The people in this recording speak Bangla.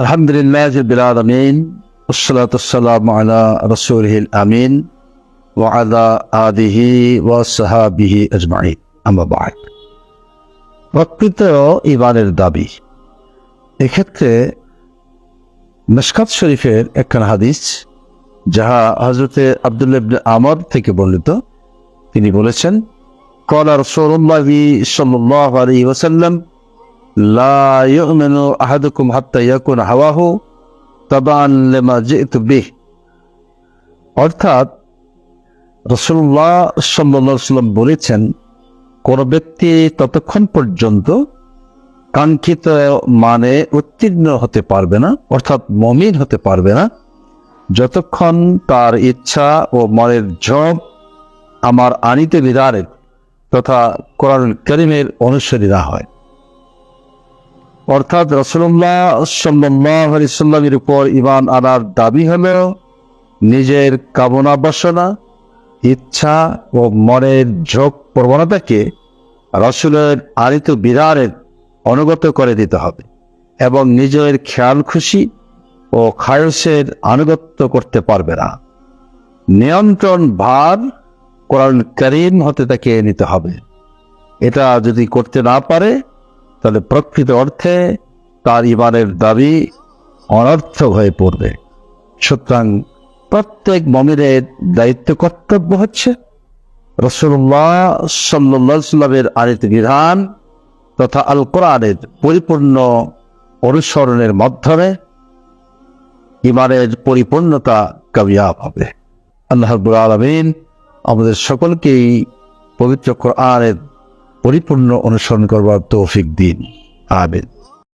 আলহামদুলিল্লাহ জবিল আলমিন ওসলাতাম আলা রসুলহিল আমিন ওয়ালা আদিহি ওয়া সাহাবিহি আজমাই আমাবাদ প্রকৃত ইমানের দাবি। এক্ষেত্রে মেসকাত শরীফের একখান হাদিস, যাহা হজরতে আবদুল্লাবনে আমর থেকে বর্ণিত। তিনি বলেছেন কলা রসৌল্লাহি সাল্লাহ আলী ওসাল্লাম আহাদুকুম হাত্তা হাওয়াহু তাবান লেমা অর্থাৎ রসুল্লাহ বলেছেন, কোনো ব্যক্তি ততক্ষণ পর্যন্ত কাঙ্ক্ষিত মানে উত্তীর্ণ হতে পারবে না, অর্থাৎ মমিন হতে পারবে না, যতক্ষণ তার ইচ্ছা ও মনের জব আমার আনিতে বিদারের তথা কোরআন করিমের অনুসারী না হয়। অর্থাৎ রসুল্লাহ সাল্লাহ সাল্লামের উপর ইমান আনার দাবি হলেও নিজের কামনা বাসনা, ইচ্ছা ও মনের ঝোঁক প্রবণতাকে রসুলের আনিত বিরারের অনুগত করে দিতে হবে এবং নিজের খেয়াল খুশি ও খায়সের আনুগত্য করতে পারবে না। নিয়ন্ত্রণ ভার কোরআন করিম হতে তাকে নিতে হবে। এটা যদি করতে না পারে তাহলে প্রকৃত অর্থে তার ইমানের দাবি অনর্থক হয়ে পড়বে। সুতরাং প্রত্যেক মমিনের দায়িত্ব কর্তব্য হচ্ছে রসুল্লাহ সাল্লা সাল্লামের আনিত বিধান তথা আল কোরআনের পরিপূর্ণ অনুসরণের মাধ্যমে ইমানের পরিপূর্ণতা কামিয়াব হবে। আল্লাহ রব্বুল আলমিন আমাদের সকলকেই পবিত্র কোরআনের পরিপূর্ণ অনুসরণ করবার তৌফিক দিন। আমিন।